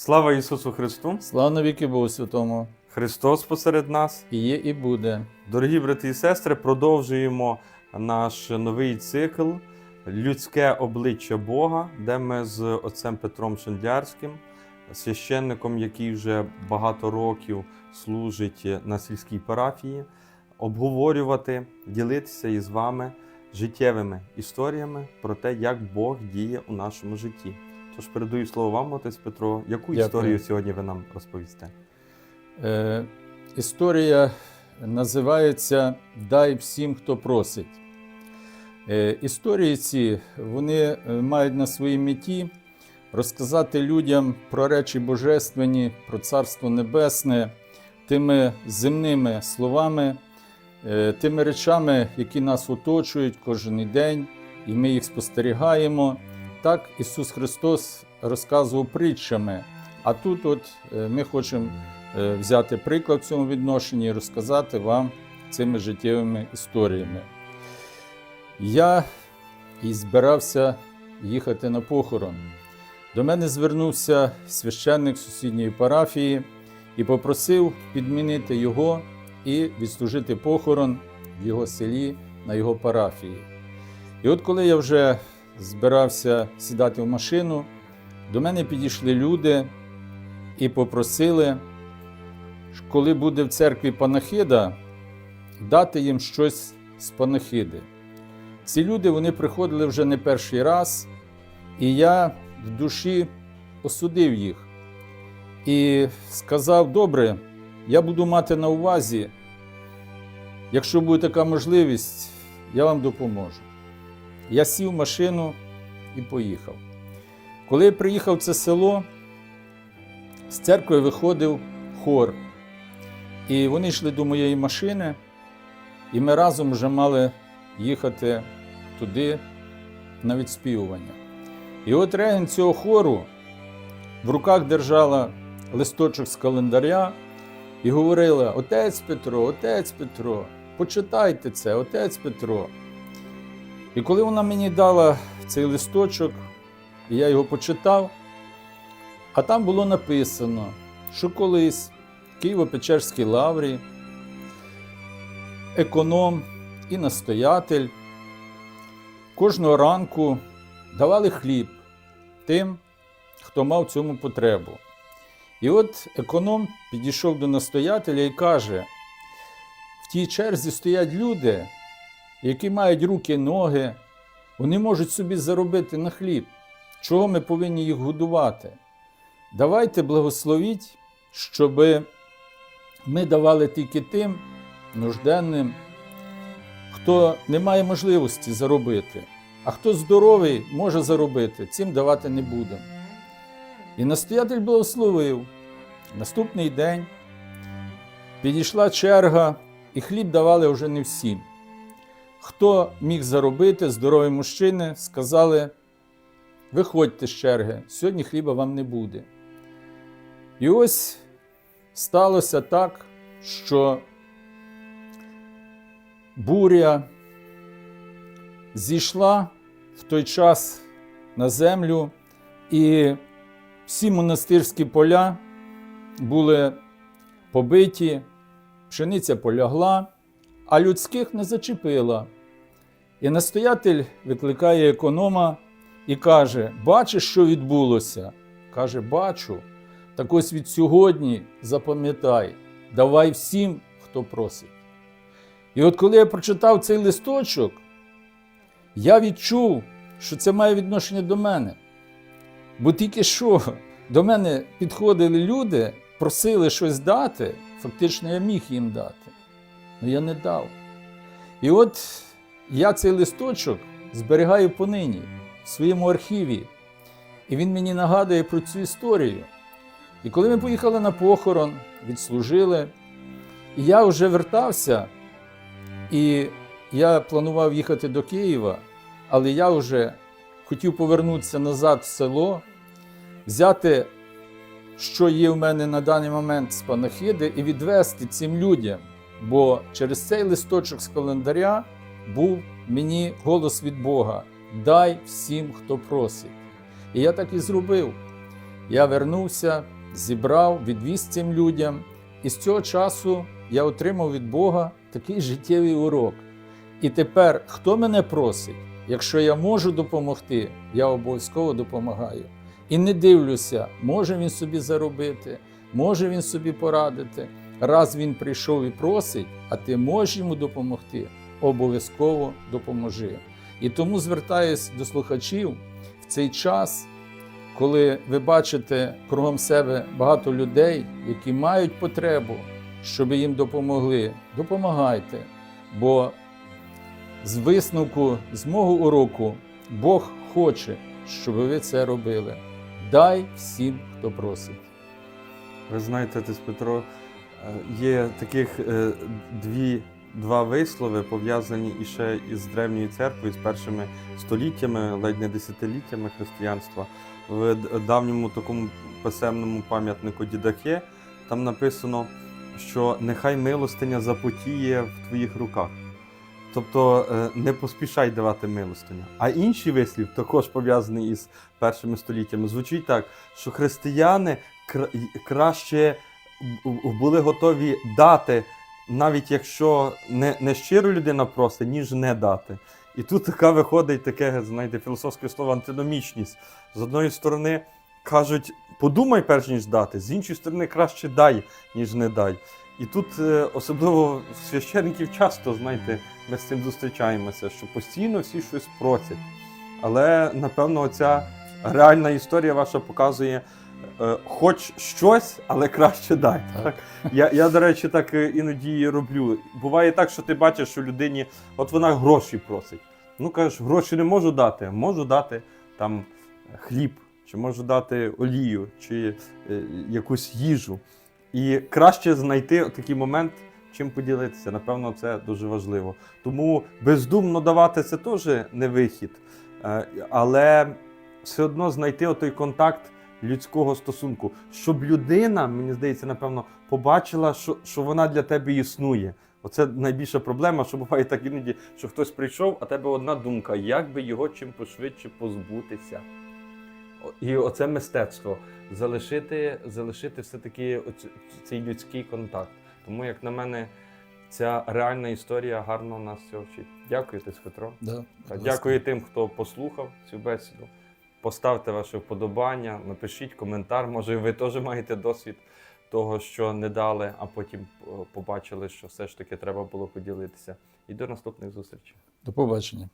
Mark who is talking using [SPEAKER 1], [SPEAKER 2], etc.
[SPEAKER 1] Слава Ісусу Христу!
[SPEAKER 2] Слава навіки Богу Святому,
[SPEAKER 1] Христос посеред нас.
[SPEAKER 2] і є, і буде.
[SPEAKER 1] Дорогі брати і сестри, продовжуємо наш новий цикл Людське обличчя Бога, де ми з отцем Петром Шендярським, священником, який вже багато років служить на сільській парафії, обговорювати, ділитися із вами життєвими історіями про те, як Бог діє у нашому житті. Тож передаю слово вам, отець Петро. Яку
[SPEAKER 2] Дякую.
[SPEAKER 1] історію сьогодні ви нам розповісте?
[SPEAKER 2] Е, історія називається Дай всім, хто просить. Е, історії ці вони е, мають на своїй меті розказати людям про речі божественні, про Царство Небесне, тими земними словами, е, тими речами, які нас оточують кожен день, і ми їх спостерігаємо. Так Ісус Христос розказував притчами. А тут, от е, ми хочемо е, взяти приклад в цьому відношенні і розказати вам цими життєвими історіями. Я і збирався їхати на похорон. До мене звернувся священник сусідньої парафії і попросив підмінити його і відслужити похорон в його селі на його парафії. І от коли я вже збирався сідати в машину, до мене підійшли люди і попросили, коли буде в церкві панахида, дати їм щось з панахиди. Ці люди вони приходили вже не перший раз, і я в душі осудив їх і сказав: добре, я буду мати на увазі, якщо буде така можливість, я вам допоможу. Я сів в машину і поїхав. Коли я приїхав в це село, з церкви виходив хор. І вони йшли до моєї машини, і ми разом вже мали їхати туди на відспівування. І от регент цього хору в руках держала листочок з календаря і говорила: Отець Петро, отець Петро, почитайте це, отець Петро. І коли вона мені дала цей листочок, і я його почитав, а там було написано, що колись в Києво-Печерській лаврі економ і настоятель кожного ранку давали хліб тим, хто мав цьому потребу. І от економ підійшов до настоятеля і каже: в тій черзі стоять люди, які мають руки, ноги, вони можуть собі заробити на хліб. Чого ми повинні їх годувати? Давайте благословіть, щоб ми давали тільки тим нужденним, хто не має можливості заробити, а хто здоровий може заробити, цим давати не будемо. І настоятель благословив. Наступний день підійшла черга, і хліб давали вже не всім. Хто міг заробити, здорові мужчини, сказали, виходьте з черги, сьогодні хліба вам не буде. І ось сталося так, що буря зійшла в той час на землю, і всі монастирські поля були побиті, пшениця полягла, а людських не зачепила. І настоятель викликає економа і каже: Бачиш, що відбулося? Каже, бачу. Так ось від сьогодні запам'ятай, давай всім, хто просить. І от коли я прочитав цей листочок, я відчув, що це має відношення до мене. Бо тільки що до мене підходили люди, просили щось дати, фактично я міг їм дати, але я не дав. І от я цей листочок зберігаю понині в своєму архіві, і він мені нагадує про цю історію. І коли ми поїхали на похорон, відслужили, і я вже вертався, і я планував їхати до Києва, але я вже хотів повернутися назад в село, взяти, що є в мене на даний момент з панахиди, і відвести цим людям. Бо через цей листочок з календаря був мені голос від Бога: дай всім, хто просить. І я так і зробив. Я вернувся, зібрав, відвіз цим людям. І з цього часу я отримав від Бога такий життєвий урок. І тепер, хто мене просить, якщо я можу допомогти, я обов'язково допомагаю. І не дивлюся, може він собі заробити, може він собі порадити. Раз він прийшов і просить, а ти можеш йому допомогти, обов'язково допоможи. І тому звертаюсь до слухачів в цей час, коли ви бачите кругом себе багато людей, які мають потребу, щоб їм допомогли. Допомагайте, бо з висновку, з мого уроку, Бог хоче, щоб ви це робили. Дай всім, хто просить.
[SPEAKER 1] Ви знаєте, отець Петро, є таких е, дві, два вислови, пов'язані іще із древньою церквою, з першими століттями, ледь не десятиліттями християнства. В давньому такому писемному пам'ятнику Дідахе там написано, що нехай милостиня запотіє в твоїх руках. Тобто е, не поспішай давати милостиню. А інший вислів, також пов'язаний із першими століттями, звучить так, що християни кра- краще були готові дати, навіть якщо не, не щиро людина просить, ніж не дати. І тут така виходить таке, знаєте, філософське слово антиномічність. З одної сторони кажуть, подумай перш ніж дати, з іншої сторони, краще дай, ніж не дай. І тут, е, особливо священників, часто, знаєте, ми з цим зустрічаємося, що постійно всі щось просять. Але напевно, ця реальна історія ваша показує, хоч щось, але краще дай.
[SPEAKER 2] Так.
[SPEAKER 1] Так. Я, я, до речі, так е, іноді роблю. Буває так, що ти бачиш, що людині, от вона гроші просить. Ну кажеш, гроші не можу дати, можу дати там хліб, чи можу дати олію, чи е, якусь їжу. І краще знайти такий момент, чим поділитися. Напевно, це дуже важливо. Тому бездумно давати це теж не вихід. Е, Але все одно знайти той контакт людського стосунку, щоб людина, мені здається, напевно, побачила, що, що вона для тебе існує. Оце найбільша проблема, що буває так іноді, що хтось прийшов, а тебе одна думка, як би його чим пошвидше позбутися. І оце мистецтво залишити, залишити все-таки цей людський контакт. Тому, як на мене, ця реальна історія гарно нас цього вчить. Дякую, Тись Петро.
[SPEAKER 2] Да.
[SPEAKER 1] Дякую тим, хто послухав цю бесіду. Поставте ваше вподобання, напишіть коментар. Може, ви теж маєте досвід того, що не дали, а потім е, побачили, що все ж таки треба було поділитися. І до наступних зустрічей.
[SPEAKER 2] До побачення.